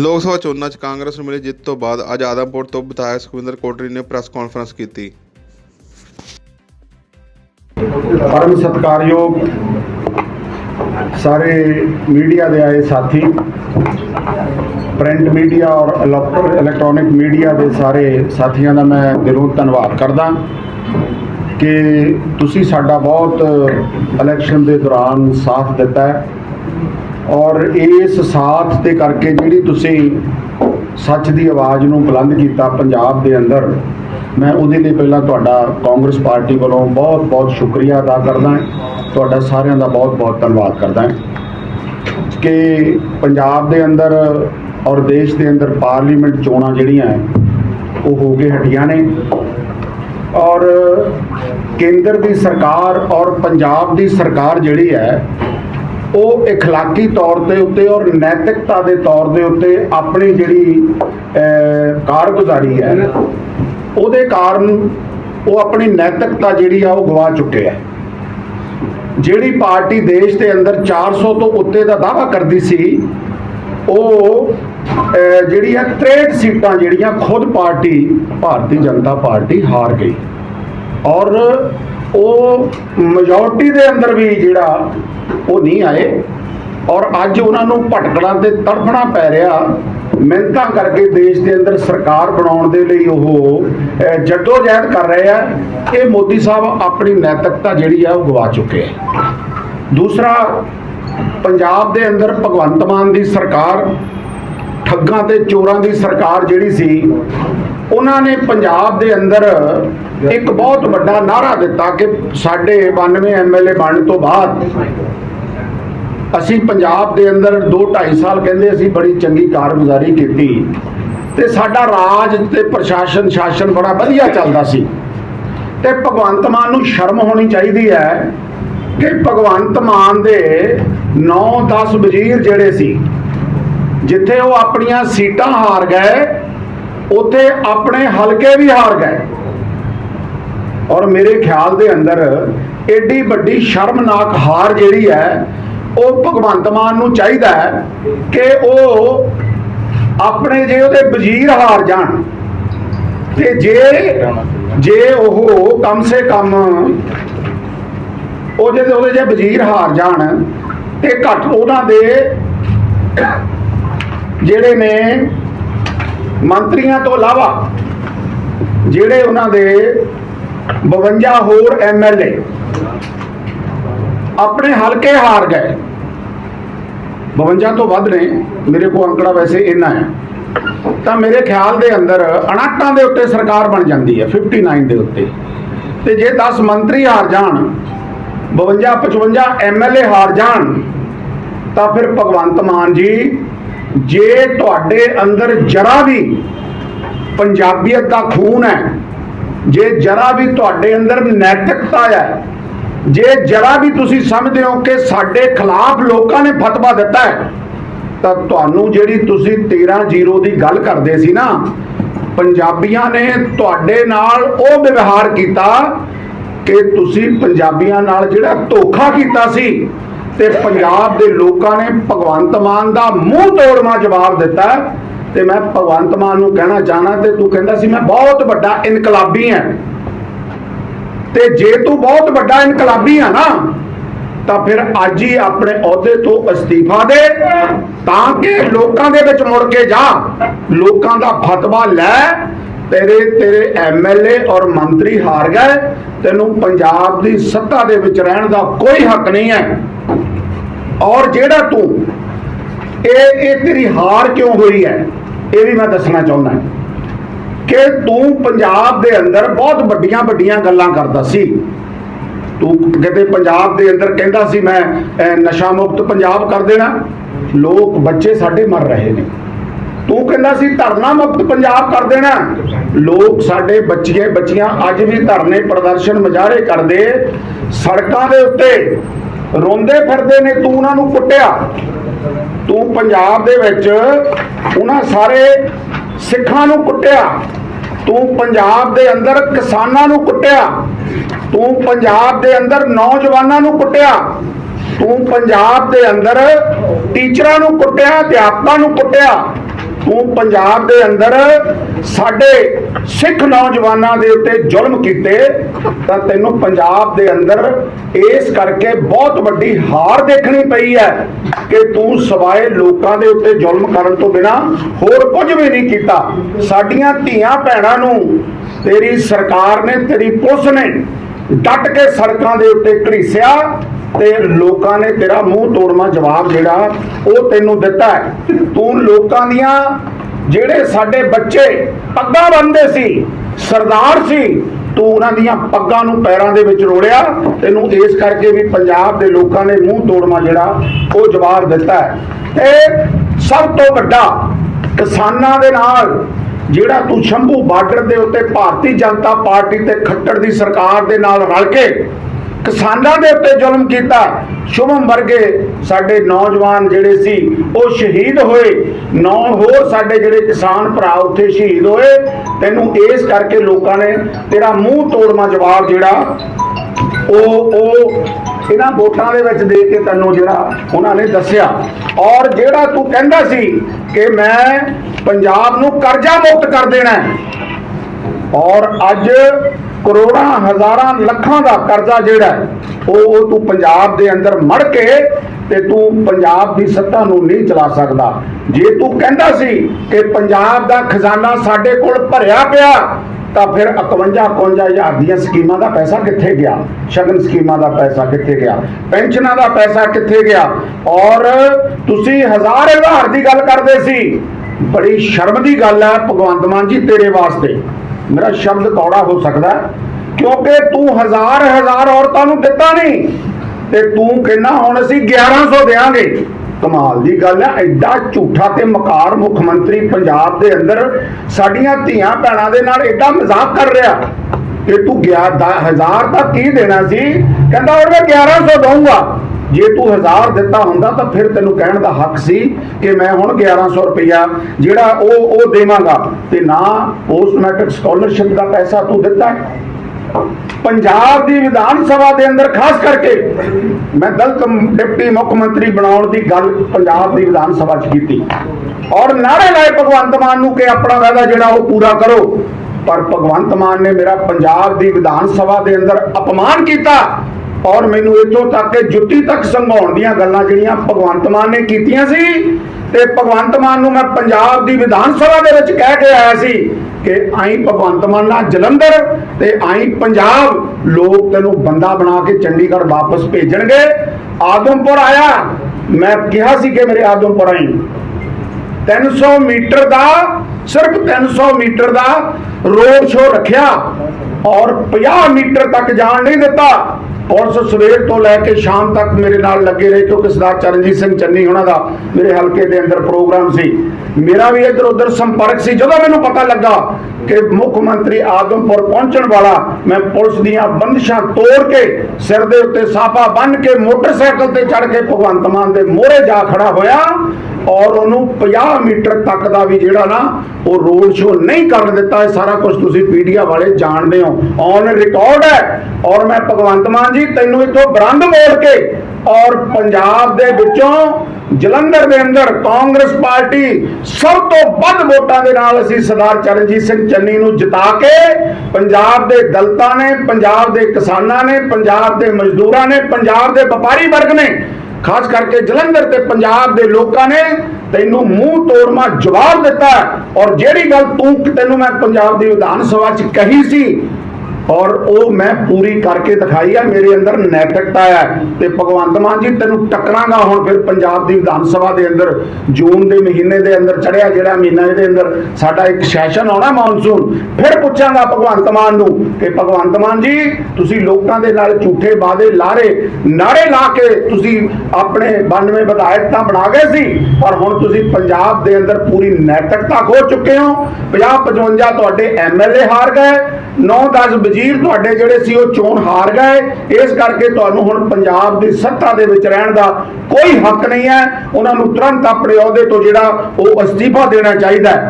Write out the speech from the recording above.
ਲੋਕ ਸਭਾ ਚੋਣਾਂ 'ਚ ਕਾਂਗਰਸ ਨੂੰ ਮਿਲੀ ਜਿੱਤ ਤੋਂ ਬਾਅਦ ਅੱਜ ਆਦਮਪੁਰ ਤੋਂ ਵਿਧਾਇਕ ਸੁਖਵਿੰਦਰ ਕੋਟਰੀ ਨੇ ਪ੍ਰੈਸ ਕਾਨਫਰੰਸ ਕੀਤੀ। ਪਰਮ ਸਤਿਕਾਰਯੋਗ ਸਾਰੇ ਮੀਡੀਆ ਦੇ ਆਏ ਸਾਥੀ, ਪ੍ਰਿੰਟ ਮੀਡੀਆ ਔਰ ਇਲੈਕਟ੍ਰੋਨਿਕ ਮੀਡੀਆ ਦੇ ਸਾਰੇ ਸਾਥੀਆਂ ਦਾ ਮੈਂ ਦਿਲੋਂ ਧੰਨਵਾਦ ਕਰਦਾ ਕਿ ਤੁਸੀਂ ਸਾਡਾ ਬਹੁਤ ਇਲੈਕਸ਼ਨ ਦੇ ਦੌਰਾਨ ਸਾਥ ਦਿੱਤਾ ਔਰ ਇਸ ਸਾਥ ਦੇ ਕਰਕੇ ਜਿਹੜੀ ਤੁਸੀਂ ਸੱਚ ਦੀ ਆਵਾਜ਼ ਨੂੰ ਬੁਲੰਦ ਕੀਤਾ ਪੰਜਾਬ ਦੇ ਅੰਦਰ, ਮੈਂ ਉਹਦੇ ਲਈ ਪਹਿਲਾਂ ਤੁਹਾਡਾ ਕਾਂਗਰਸ ਪਾਰਟੀ ਵੱਲੋਂ ਬਹੁਤ ਬਹੁਤ ਸ਼ੁਕਰੀਆ ਅਦਾ ਕਰਦਾ ਹਾਂ। ਤੁਹਾਡਾ ਸਾਰਿਆਂ ਦਾ ਬਹੁਤ ਬਹੁਤ ਧੰਨਵਾਦ ਕਰਦਾ ਹਾਂ ਕਿ ਪੰਜਾਬ ਦੇ ਅੰਦਰ ਔਰ ਦੇਸ਼ ਦੇ ਅੰਦਰ ਪਾਰਲੀਮੈਂਟ ਚੋਣਾਂ ਜਿਹੜੀਆਂ ਉਹ ਹੋ ਕੇ ਹਟੀਆਂ ਨੇ। ਔਰ ਕੇਂਦਰ ਦੀ ਸਰਕਾਰ ਔਰ ਪੰਜਾਬ ਦੀ ਸਰਕਾਰ ਜਿਹੜੀ ਹੈ ਉਹ اخلاقی ਤੌਰ ਤੇ ਉੱਤੇ ਔਰ ਨੈਤਿਕਤਾ ਦੇ ਤੌਰ ਦੇ ਉੱਤੇ ਆਪਣੀ ਜਿਹੜੀ ਅਹ, ਕਾਰਗੁਜ਼ਾਰੀ ਹੈ ਉਹਦੇ ਕਾਰਨ ਉਹ ਆਪਣੀ ਨੈਤਿਕਤਾ ਜਿਹੜੀ ਆ ਉਹ ਗਵਾ ਚੁੱਕੇ ਆ ਜਿਹੜੀ ਪਾਰਟੀ ਦੇਸ਼ ਦੇ ਅੰਦਰ 400 ਤੋਂ ਉੱਤੇ ਦਾ ਦਾਅਵਾ ਕਰਦੀ ਸੀ ਉਹ ਅਹ, ਜਿਹੜੀ ਆ 63 ਸੀਟਾਂ ਜਿਹੜੀਆਂ ਖੁਦ ਪਾਰਟੀ ਭਾਰਤੀ ਜਨਤਾ ਪਾਰਟੀ ਹਾਰ ਗਈ ਔਰ ਉਹ ਮੈਜੋਰਟੀ ਦੇ ਅੰਦਰ ਵੀ ਜਿਹੜਾ ਉਹ ਨਹੀਂ ਆਏ ਔਰ ਅੱਜ ਉਹਨਾਂ ਨੂੰ ਭਟਕਣਾ ਤੇ ਤੜਫਣਾ ਪੈ ਰਿਹਾ। ਮਿਹਨਤਾਂ ਕਰਕੇ ਦੇਸ਼ ਦੇ ਅੰਦਰ ਸਰਕਾਰ ਬਣਾਉਣ ਦੇ ਲਈ ਉਹ ਅਹ, ਜੱਦੋ-ਜਹਿਦ ਕਰ ਰਹੇ ਆ। ਇਹ ਮੋਦੀ ਸਾਹਿਬ ਆਪਣੀ ਨੈਤਿਕਤਾ ਜਿਹੜੀ ਆ ਉਹ ਗਵਾ ਚੁੱਕੇ ਆ। ਦੂਸਰਾ ਪੰਜਾਬ ਦੇ ਅੰਦਰ ਭਗਵੰਤ ਮਾਨ ਦੀ ਸਰਕਾਰ ਠੱਗਾਂ ਤੇ ਚੋਰਾਂ ਦੀ ਸਰਕਾਰ ਜਿਹੜੀ ਸੀ, ਉਹਨਾਂ ਨੇ ਪੰਜਾਬ ਦੇ ਅੰਦਰ ਇੱਕ ਬਹੁਤ ਵੱਡਾ ਨਾਰਾ ਦਿੱਤਾ ਕਿ ਸਾਡੇ 92 ਐਮਐਲਏ ਬਣਨ ਤੋਂ ਬਾਅਦ ਅਸੀਂ ਪੰਜਾਬ ਦੇ ਅੰਦਰ 2 2.5 ਸਾਲ ਕਹਿੰਦੇ ਅਸੀਂ ਬੜੀ ਚੰਗੀ ਕਾਰਗੁਜ਼ਾਰੀ ਕੀਤੀ ਤੇ ਸਾਡਾ ਰਾਜ ਤੇ ਪ੍ਰਸ਼ਾਸਨ, ਸ਼ਾਸਨ ਬੜਾ ਵਧੀਆ ਚੱਲਦਾ ਸੀ। ਤੇ ਭਗਵੰਤ ਮਾਨ ਨੂੰ ਸ਼ਰਮ ਹੋਣੀ ਚਾਹੀਦੀ ਹੈ ਕਿ ਭਗਵੰਤ ਮਾਨ ਦੇ 9-10 ਵਜ਼ੀਰ ਜਿਹੜੇ ਸੀ ਜਿੱਥੇ ਉਹ ਆਪਣੀਆਂ ਸੀਟਾਂ ਹਾਰ ਗਏ, ਉੱਥੇ ਆਪਣੇ ਹਲਕੇ ਵੀ ਹਾਰ ਗਏ। ਔਰ ਮੇਰੇ ਖਿਆਲ ਦੇ ਅੰਦਰ ਐਡੀ ਵੱਡੀ ਸ਼ਰਮਨਾਕ ਹਾਰ ਜਿਹੜੀ ਹੈ, ਉਹ ਭਗਵੰਤ ਮਾਨ ਨੂੰ ਚਾਹੀਦਾ ਹੈ ਕਿ ਉਹ ਆਪਣੇ ਜੇ ਉਹਦੇ ਵਜ਼ੀਰ ਹਾਰ ਜਾਣ। ਤੇ ਜੇ ਜੇ ਉਹ ਕਮ ਸੇ ਕਮ ਉਹ ਜੇ ਉਹਦੇ ਜੇ ਵਜ਼ੀਰ ਹਾਰ ਜਾਣ, ਤੇ ਘੱਟ ਉਹਨਾਂ ਦੇ ਜਿਹੜੇ ਨੇ ਮੰਤਰੀਆਂ ਤੋਂ ਇਲਾਵਾ ਜਿਹੜੇ ਉਹਨਾਂ ਦੇ 52 ਹੋਰ ਐਮਐਲਏ ਆਪਣੇ ਹਲਕੇ ਹਾਰ ਗਏ। 52 ਤੋਂ ਵੱਧ ਨੇ, ਮੇਰੇ ਕੋਲ ਅੰਕੜਾ ਵੈਸੇ ਇੰਨਾ ਹੈ। ਤਾਂ ਮੇਰੇ ਖਿਆਲ ਦੇ ਅੰਦਰ 59 ਦੇ ਉੱਤੇ ਸਰਕਾਰ ਬਣ ਜਾਂਦੀ ਹੈ 59 ਦੇ ਉੱਤੇ। ਤੇ ਜੇ 10 ਮੰਤਰੀ ਹਾਰ ਜਾਣ 52 55 ਐਮਐਲਏ ਹਾਰ ਜਾਣ, ਤਾਂ ਫਿਰ ਭਗਵੰਤ ਮਾਨ ਜੀ ਜੇ ਤੁਹਾਡੇ ਅੰਦਰ ਜਰਾ ਵੀ ਪੰਜਾਬੀਅਤ ਦਾ ਖੂਨ ਹੈ, ਜੇ ਜਰਾ ਵੀ ਤੁਹਾਡੇ ਅੰਦਰ ਨੈਤਿਕਤਾ ਹੈ, ਜੇ ਜਰਾ ਵੀ ਤੁਸੀਂ ਸਮਝਦੇ ਹੋ ਕਿ ਸਾਡੇ ਖਿਲਾਫ ਲੋਕਾਂ ਨੇ ਫਤਵਾ ਦਿੱਤਾ ਹੈ, ਤਾਂ ਤੁਹਾਨੂੰ ਜਿਹੜੀ ਤੁਸੀਂ 13-0 ਦੀ ਗੱਲ ਕਰਦੇ ਸੀ ਨਾ, ਪੰਜਾਬੀਆਂ ਨੇ ਤੁਹਾਡੇ ਨਾਲ ਉਹ ਵਿਵਹਾਰ ਕੀਤਾ ਕਿ ਤੁਸੀਂ ਪੰਜਾਬੀਆਂ ਨਾਲ ਜਿਹੜਾ ਧੋਖਾ ਕੀਤਾ ਸੀ ਤੇ ਪੰਜਾਬ ਦੇ ਲੋਕਾਂ ਨੇ ਭਗਵੰਤ ਮਾਨ ਦਾ ਮੂੰਹ ਤੋੜਵਾ ਜਵਾਬ ਦਿੱਤਾ ਤੇ ਮੈਂ ਭਗਵੰਤ ਮਾਨ ਨੂੰ ਕਹਿਣਾ ਚਾਹਨਾ ਤੇ ਤੂੰ ਕਹਿੰਦਾ ਸੀ, ਮੈਂ ਬਹੁਤ ਵੱਡਾ ਇਨਕਲਾਬੀ ਹਾਂ। ਤੇ ਜੇ ਤੂੰ ਬਹੁਤ ਵੱਡਾ ਇਨਕਲਾਬੀ ਆ ਨਾ, ਤਾਂ ਫਿਰ ਅੱਜ ਹੀ ਆਪਣੇ ਅਹੁਦੇ ਤੋਂ ਅਸਤੀਫਾ ਦੇ, ਤਾਂ ਕਿ ਲੋਕਾਂ ਦੇ ਵਿੱਚ ਮੁੜ ਕੇ ਜਾ, ਲੋਕਾਂ ਦਾ ਫਤਵਾ ਲੈ ਤੇਰੇ ਤੇਰੇ ਐਮਐਲਏ ਔਰ ਮੰਤਰੀ ਹਾਰ ਗਏ, ਤੈਨੂੰ ਪੰਜਾਬ ਦੀ ਸੱਤਾ ਦੇ ਵਿੱਚ ਰਹਿਣ ਦਾ ਕੋਈ ਹੱਕ ਨਹੀਂ ਹੈ। ਔਰ ਜਿਹੜਾ ਤੂੰ, ਇਹ ਇਹ ਤੇਰੀ ਹਾਰ ਕਿਉਂ ਹੋਈ ਹੈ, ਇਹ ਵੀ ਮੈਂ ਦੱਸਣਾ ਚਾਹੁੰਦਾ ਕਿ ਤੂੰ ਪੰਜਾਬ ਦੇ ਅੰਦਰ ਬਹੁਤ ਵੱਡੀਆਂ ਵੱਡੀਆਂ ਗੱਲਾਂ ਕਰਦਾ ਸੀ। ਤੂੰ ਕਿਤੇ ਪੰਜਾਬ ਦੇ ਅੰਦਰ ਕਹਿੰਦਾ ਸੀ, ਮੈਂ ਨਸ਼ਾ ਮੁਕਤ ਪੰਜਾਬ ਕਰ ਦੇਣਾ। ਲੋਕ, ਬੱਚੇ ਸਾਡੇ ਮਰ ਰਹੇ ਨੇ। ਤੂੰ ਕਹਿੰਦਾ ਸੀ ਧਰਨਾ ਮੁਕਤ ਪੰਜਾਬ ਕਰ ਦੇਣਾ। ਲੋਕ ਸਾਡੇ ਬੱਚੇ ਬੱਚੀਆਂ ਅੱਜ ਵੀ ਧਰਨੇ ਪ੍ਰਦਰਸ਼ਨ ਮੁਜ਼ਾਹਰੇ ਕਰਦੇ, ਸੜਕਾਂ ਦੇ ਉੱਤੇ ਰੋਂਦੇ ਫਿਰਦੇ ਨੇ, ਤੂੰ ਉਹਨਾਂ ਨੂੰ ਕੁੱਟਿਆ। ਤੂੰ ਪੰਜਾਬ ਦੇ ਵਿੱਚ ਉਹਨਾਂ ਸਾਰੇ ਸਿੱਖਾਂ ਨੂੰ ਕੁੱਟਿਆ। ਤੂੰ ਪੰਜਾਬ ਦੇ ਅੰਦਰ ਕਿਸਾਨਾਂ ਨੂੰ ਕੁੱਟਿਆ। ਤੂੰ ਪੰਜਾਬ ਦੇ ਅੰਦਰ ਨੌਜਵਾਨਾਂ ਨੂੰ ਕੁੱਟਿਆ। ਤੂੰ ਪੰਜਾਬ ਦੇ ਅੰਦਰ ਟੀਚਰਾਂ ਨੂੰ ਕੁੱਟਿਆ, ਅਧਿਆਪਕਾਂ ਨੂੰ ਕੁੱਟਿਆ। ਤੂੰ ਪੰਜਾਬ ਦੇ ਅੰਦਰ ਸਾਡੇ ਸਿੱਖ ਨੌਜਵਾਨਾਂ ਦੇ ਉੱਤੇ ਜ਼ੁਲਮ ਕੀਤੇ, ਤਾਂ ਤੈਨੂੰ ਪੰਜਾਬ ਦੇ ਅੰਦਰ ਇਸ ਕਰਕੇ ਬਹੁਤ ਵੱਡੀ ਹਾਰ ਦੇਖਣੀ ਪਈ ਹੈ ਕਿ ਤੂੰ ਸਵਾਏ ਲੋਕਾਂ ਦੇ ਉੱਤੇ ਜ਼ੁਲਮ ਕਰਨ ਤੋਂ ਬਿਨਾ ਹੋਰ ਕੁਝ ਵੀ ਨਹੀਂ ਕੀਤਾ। ਸਾਡੀਆਂ ਧੀਆਂ ਭੈਣਾਂ ਨੂੰ ਤੇਰੀ ਸਰਕਾਰ ਨੇ, ਤੇਰੀ ਪੁਲਿਸ ਨੇ ਡਟ ਕੇ ਸੜਕਾਂ ਦੇ ਉੱਤੇ ਘੜੀਸਿਆ। ਤੇ ਲੋਕਾਂ ਨੇ ਤੇਰਾ ਮੂੰਹ ਤੋੜਮਾ ਜਵਾਬ ਜਿਹੜਾ ਉਹ ਤੈਨੂੰ ਦਿੱਤਾ ਹੈ। ਤੂੰ ਲੋਕਾਂ ਦੀਆਂ ਜਿਹੜੇ ਸਾਡੇ ਬੱਚੇ ਪੱਗਾਂ ਬੰਨਦੇ ਸੀ, ਸਰਦਾਰ ਸੀ, ਤੂੰ ਉਹਨਾਂ ਦੀਆਂ ਪੱਗਾਂ ਨੂੰ ਪੈਰਾਂ ਦੇ ਵਿੱਚ ਰੋੜਿਆ ਤੈਨੂੰ ਇਸ ਕਰਕੇ ਵੀ ਪੰਜਾਬ ਦੇ ਲੋਕਾਂ ਨੇ ਮੂੰਹ ਤੋੜਮਾ ਜਿਹੜਾ ਉਹ ਜਵਾਬ ਦਿੱਤਾ ਹੈ। ਤੇ ਸਭ ਤੋਂ ਵੱਡਾ ਕਿਸਾਨਾਂ ਦੇ ਨਾਲ ਜਿਹੜਾ ਤੂੰ ਸ਼ੰਭੂ ਬਾਰਡਰ ਦੇ ਉੱਤੇ ਭਾਰਤੀ ਜਨਤਾ ਪਾਰਟੀ ਤੇ ਖੱਟੜ ਦੀ ਸਰਕਾਰ ਦੇ ਨਾਲ ਰਲ ਕੇ ਕਿਸਾਨਾਂ ਦੇ ਉੱਤੇ ਜ਼ੁਲਮ ਕੀਤਾ। ਸ਼ੁਭਮ ਵਰਗੇ ਸਾਡੇ ਨੌਜਵਾਨ ਜਿਹੜੇ ਸੀ, ਉਹ ਸ਼ਹੀਦ ਹੋਏ। ਨੌ ਹੋਰ ਸਾਡੇ ਜਿਹੜੇ ਕਿਸਾਨ ਭਰਾ ਉੱਥੇ ਸ਼ਹੀਦ ਹੋਏ। ਤੈਨੂੰ ਇਸ ਕਰਕੇ ਲੋਕਾਂ ਨੇ ਤੇਰਾ ਮੂੰਹ ਤੋੜਮਾ ਜਵਾਬ ਜਿਹੜਾ, ਉਹ ਉਹ ਇਹਨਾਂ ਵੋਟਾਂ ਦੇ ਵਿੱਚ ਦੇ ਕੇ ਤੈਨੂੰ ਜਿਹੜਾ ਉਹਨਾਂ ਨੇ ਦੱਸਿਆ। ਔਰ ਜਿਹੜਾ ਤੂੰ ਕਹਿੰਦਾ ਸੀ ਕਿ ਮੈਂ ਪੰਜਾਬ ਨੂੰ ਕਰਜ਼ਾ ਮੁਕਤ ਕਰ ਦੇਣਾ ਔਰ ਅੱਜ ਕਰੋੜਾਂ, ਹਜ਼ਾਰਾਂ, ਲੱਖਾਂ ਦਾ ਕਰਜ਼ਾ ਜਿਹੜਾ ਉਹ ਤੂੰ ਪੰਜਾਬ ਦੇ ਅੰਦਰ ਮੜ ਕੇ ਤੇ ਤੂੰ ਪੰਜਾਬ ਦੀ ਸੱਤਾ ਨੂੰ ਨਹੀਂ ਚਲਾ ਸਕਦਾ। ਜੇ ਤੂੰ ਕਹਿੰਦਾ ਸੀ ਕਿ ਪੰਜਾਬ ਦਾ ਖਜ਼ਾਨਾ ਸਾਡੇ ਕੋਲ ਭਰਿਆ ਪਿਆ, ਤਾਂ ਫਿਰ 51 51 ਦੀਆਂ ਸਕੀਮਾਂ ਦਾ ਪੈਸਾ ਕਿੱਥੇ ਗਿਆ? ਸ਼ਗਨ ਸਕੀਮਾਂ ਦਾ ਪੈਸਾ ਕਿੱਥੇ ਗਿਆ? ਪੈਨਸ਼ਨਾਂ ਦਾ ਪੈਸਾ ਕਿੱਥੇ ਗਿਆ? ਔਰ ਤੁਸੀਂ ਹਜ਼ਾਰ ਹਜ਼ਾਰ ਦੀ ਗੱਲ ਕਰਦੇ ਸੀ। ਬੜੀ ਸ਼ਰਮ ਦੀ ਗੱਲ ਹੈ, ਭਗਵੰਤ ਮਾਨ ਜੀ ਤੇਰੇ ਵਾਸਤੇ। ਮੇਰਾ ਸ਼ਬਦ ਕੌੜਾ ਹੋ ਸਕਦਾ ਕਿਉਂਕਿ ਤੂੰ ਹਜ਼ਾਰ ਹਜ਼ਾਰ ਔਰਤਾਂ ਨੂੰ ਦਿੱਤਾ ਨਹੀਂ, ਤੇ ਤੂੰ ਕਹਿੰਦਾ ਹੁਣ ਅਸੀਂ 1100 ਦੇਾਂਗੇ ਕਮਾਲ ਦੀ ਗੱਲ ਹੈ ਐਡਾ ਝੂਠਾ ਤੇ ਮਕਾਰ ਮੁੱਖ ਮੰਤਰੀ ਪੰਜਾਬ ਦੇ ਅੰਦਰ ਸਾਡੀਆਂ ਧੀਆਂ ਭੈਣਾਂ ਦੇ ਨਾਲ ਐਡਾ ਮਜ਼ਾਕ ਕਰ ਰਿਹਾ। ਕਿ ਤੂੰ ਗਿਆ ਦਾ- ਹਜ਼ਾਰ ਦਾ ਕੀ ਦੇਣਾ ਸੀ? ਕਹਿੰਦਾ ਔਰ ਮੈਂ 1100 ਦਊਂਗਾ। ਜੇ ਤੂੰ ਹਜ਼ਾਰ ਦਿੱਤਾ ਹੁੰਦਾ ਤਾਂ ਫਿਰ ਤੈਨੂੰ ਕਹਿਣ ਦਾ ਹੱਕ ਸੀ ਕਿ ਮੈਂ ਹੁਣ 1100 ਰੁਪਇਆ ਜਿਹੜਾ ਉਹ ਉਹ ਦੇਵਾਂਗਾ। ਤੇ ਨਾ ਪੋਸਟ ਮੈਟ੍ਰਿਕ ਸਕਾਲਰਸ਼ਿਪ ਦਾ ਪੈਸਾ ਤੂੰ ਦਿੱਤਾ ਪੰਜਾਬ ਦੀ ਵਿਧਾਨ ਸਭਾ ਦੇ ਅੰਦਰ ਖਾਸ ਕਰਕੇ ਮੈਂ ਦਲਿਤ ਡਿਪਟੀ ਮੁੱਖ ਮੰਤਰੀ ਬਣਾਉਣ ਦੀ ਗੱਲ ਪੰਜਾਬ ਦੀ ਵਿਧਾਨ ਸਭਾ 'ਚ ਕੀਤੀ। ਔਰ ਨਾਰੇ ਲਾਏ ਭਗਵੰਤ ਮਾਨ ਨੂੰ ਕਿ ਆਪਣਾ ਵਾਅਦਾ ਜਿਹੜਾ ਉਹ ਪੂਰਾ ਕਰੋ। ਪਰ ਭਗਵੰਤ ਮਾਨ ਨੇ ਮੇਰਾ ਪੰਜਾਬ ਦੀ ਵਿਧਾਨ ਸਭਾ ਦੇ ਅੰਦਰ ਅਪਮਾਨ ਕੀਤਾ। ਔਰ ਮੈਨੂੰ ਇੱਥੋਂ ਤੱਕ ਕਿ ਜੁੱਤੀ ਤੱਕ ਸੰਘਾਉਣ ਦੀਆਂ ਗੱਲਾਂ ਜਿਹੜੀਆਂ ਭਗਵੰਤ ਮਾਨ ਨੇ ਕੀਤੀਆਂ ਸੀ, ਤੇ ਭਗਵੰਤ ਮਾਨ ਨੂੰ ਮੈਂ ਪੰਜਾਬ ਦੀ ਵਿਧਾਨ ਸਭਾ ਦੇ ਵਿੱਚ ਕਹਿ ਕੇ ਆਇਆ ਸੀ ਕਿ ਆਈ ਭਗਵੰਤ ਮਾਨ ਨਾਲ ਜਲੰਧਰ ਤੇ ਆਈ ਪੰਜਾਬ। ਲੋਕ ਤੈਨੂੰ ਬੰਦਾ ਬਣਾ ਕੇ ਚੰਡੀਗੜ੍ਹ ਵਾਪਸ ਭੇਜਣਗੇ। ਆਦਮਪੁਰ ਆਇਆ। ਮੈਂ ਕਿਹਾ ਸੀ ਕਿ ਮੇਰੇ ਆਦਮਪੁਰ ਆਈ। 300 ਮੀਟਰ ਦਾ, ਸਿਰਫ 300 ਮੀਟਰ ਦਾ ਰੋਡ ਸ਼ੋਅ ਰੱਖਿਆ ਔਰ 50 ਮੀਟਰ ਤੱਕ ਜਾਣ ਨਹੀਂ ਦਿੱਤਾ। ਪੁਲਿਸ ਸਵੇਰ ਤੋਂ ਲੈ ਕੇ ਸ਼ਾਮ ਤੱਕ ਮੇਰੇ ਨਾਲ ਲੱਗੇ ਰਹੇ ਕਿਉਂਕਿ ਸਰਦਾਰ ਚਰਨਜੀਤ ਸਿੰਘ ਚੰਨੀ ਉਹਨਾਂ ਦਾ ਮੇਰੇ ਹਲਕੇ ਦੇ ਅੰਦਰ ਪ੍ਰੋਗਰਾਮ ਸੀ। ਮੇਰਾ ਵੀ ਇੱਧਰ ਉੱਧਰ ਸੰਪਰਕ ਸੀ। ਜਦੋਂ ਮੈਨੂੰ ਪਤਾ ਲੱਗਾ ਕਿ ਮੁੱਖ ਮੰਤਰੀ ਆਦਮਪੁਰ ਪਹੁੰਚਣ ਵਾਲਾ, ਮੈਂ ਪੁਲਿਸ ਦੀਆਂ ਬੰਦਿਸ਼ਾਂ ਤੋੜ ਕੇ ਸਿਰ ਦੇ ਉੱਤੇ ਸਾਫਾ ਬੰਨ੍ਹ ਕੇ ਮੋਟਰਸਾਈਕਲ ਤੇ ਚੜ੍ਹ ਕੇ ਭਗਵੰਤ ਮਾਨ ਦੇ ਮੋਹਰੇ ਜਾ ਖੜਾ ਹੋਇਆ ਔਰ ਉਹਨੂੰ 50 ਮੀਟਰ ਤੱਕ ਦਾ ਵੀ ਜਿਹੜਾ ਨਾ, ਉਹ ਰੋਡ ਸ਼ੋ ਨਹੀਂ ਕਰਨ ਦਿੱਤਾ। ਇਹ ਸਾਰਾ ਕੁਝ ਤੁਸੀਂ ਮੀਡੀਆ ਵਾਲੇ ਜਾਣਦੇ ਹੋ। ਔਨ ਰਿਕਾਰਡ ਹੈ। ਔਰ ਮੈਂ ਭਗਵੰਤ ਮਾਨ ਜੀ, ਤੈਨੂੰ ਇੱਥੋਂ ਬਰੰਦ ਮੋੜ ਕੇ ਔਰ ਪੰਜਾਬ ਦੇ ਵਿੱਚੋਂ ਜਲੰਧਰ ਦੇ ਅੰਦਰ ਕਾਂਗਰਸ ਪਾਰਟੀ ਸਭ ਤੋਂ ਵੱਧ ਵੋਟਾਂ ਦੇ ਨਾਲ ਅਸੀਂ ਸਰਦਾਰ ਚਰਨਜੀਤ ਸਿੰਘ ਚੰਨੀ ਨੂੰ ਜਿਤਾ ਕੇ ਪੰਜਾਬ ਦੇ ਦਲਤਾਂ ਨੇ, ਪੰਜਾਬ ਦੇ ਕਿਸਾਨਾਂ ਨੇ, ਪੰਜਾਬ ਦੇ ਮਜ਼ਦੂਰਾਂ ਨੇ, ਪੰਜਾਬ ਦੇ ਵਪਾਰੀ ਵਰਗ ਨੇ, ਖਾਸ ਕਰਕੇ ਜਲੰਧਰ ਤੇ ਪੰਜਾਬ ਦੇ ਲੋਕਾਂ ਨੇ ਤੈਨੂੰ ਮੂੰਹ ਤੋੜਮਾ ਜਵਾਬ ਦਿੱਤਾ। ਔਰ ਜਿਹੜੀ ਗੱਲ ਤੂੰ ਤੈਨੂੰ ਮੈਂ ਪੰਜਾਬ ਦੀ ਵਿਧਾਨ ਸਭਾ 'ਚ ਕਹੀ ਸੀ ਔਰ ਉਹ ਮੈਂ ਪੂਰੀ ਕਰਕੇ ਦਿਖਾਈ ਆ, ਮੇਰੇ ਅੰਦਰ ਨੈਤਿਕਤਾ ਹੈ ਤੇ ਭਗਵੰਤ ਮਾਨ ਜੀ ਤੈਨੂੰ ਟੱਕਰਾਂਗਾ ਹੁਣ ਫਿਰ ਪੰਜਾਬ ਦੀ ਵਿਧਾਨ ਸਭਾ ਦੇ ਅੰਦਰ, ਜੂਨ ਦੇ ਮਹੀਨੇ ਦੇ ਅੰਦਰ ਚੜਿਆ ਜਿਹੜਾ ਮਹੀਨਾ ਇਹਦੇ ਅੰਦਰ ਸਾਡਾ ਇੱਕ ਸੈਸ਼ਨ ਆਉਣਾ ਮੌਨਸੂਨ, ਫਿਰ ਪੁੱਛਾਂਗਾ ਭਗਵੰਤ ਮਾਨ ਨੂੰ ਕਿ ਭਗਵੰਤ ਮਾਨ ਜੀ, ਤੁਸੀਂ ਲੋਕਾਂ ਦੇ ਨਾਲ ਝੂਠੇ ਵਾਅਦੇ ਲਾਰੇ ਨਾਰੇ ਲਾ ਕੇ ਤੁਸੀਂ ਆਪਣੇ 92 ਵਿਧਾਇਕ ਤਾਂ ਬਣਾ ਗਏ ਸੀ, ਪਰ ਹੁਣ ਤੁਸੀਂ ਪੰਜਾਬ ਦੇ ਅੰਦਰ ਪੂਰੀ ਨੈਤਿਕਤਾ ਖੋ ਚੁੱਕੇ ਹੋ। 50 55 ਤੁਹਾਡੇ ਐਮਐਲਏ ਹਾਰ ਗਏ 9-10 ਵਜ਼ੀਰ ਤੁਹਾਡੇ ਜਿਹੜੇ ਸੀ ਉਹ ਚੋਣ ਹਾਰ ਗਏ। ਇਸ ਕਰਕੇ ਤੁਹਾਨੂੰ ਹੁਣ ਪੰਜਾਬ ਦੀ ਸੱਤਾ ਦੇ ਵਿੱਚ ਰਹਿਣ ਦਾ ਕੋਈ ਹੱਕ ਨਹੀਂ ਹੈ। ਉਹਨਾਂ ਨੂੰ ਤੁਰੰਤ ਆਪਣੇ ਅਹੁਦੇ ਤੋਂ ਜਿਹੜਾ ਉਹ ਅਸਤੀਫਾ ਦੇਣਾ ਚਾਹੀਦਾ ਹੈ।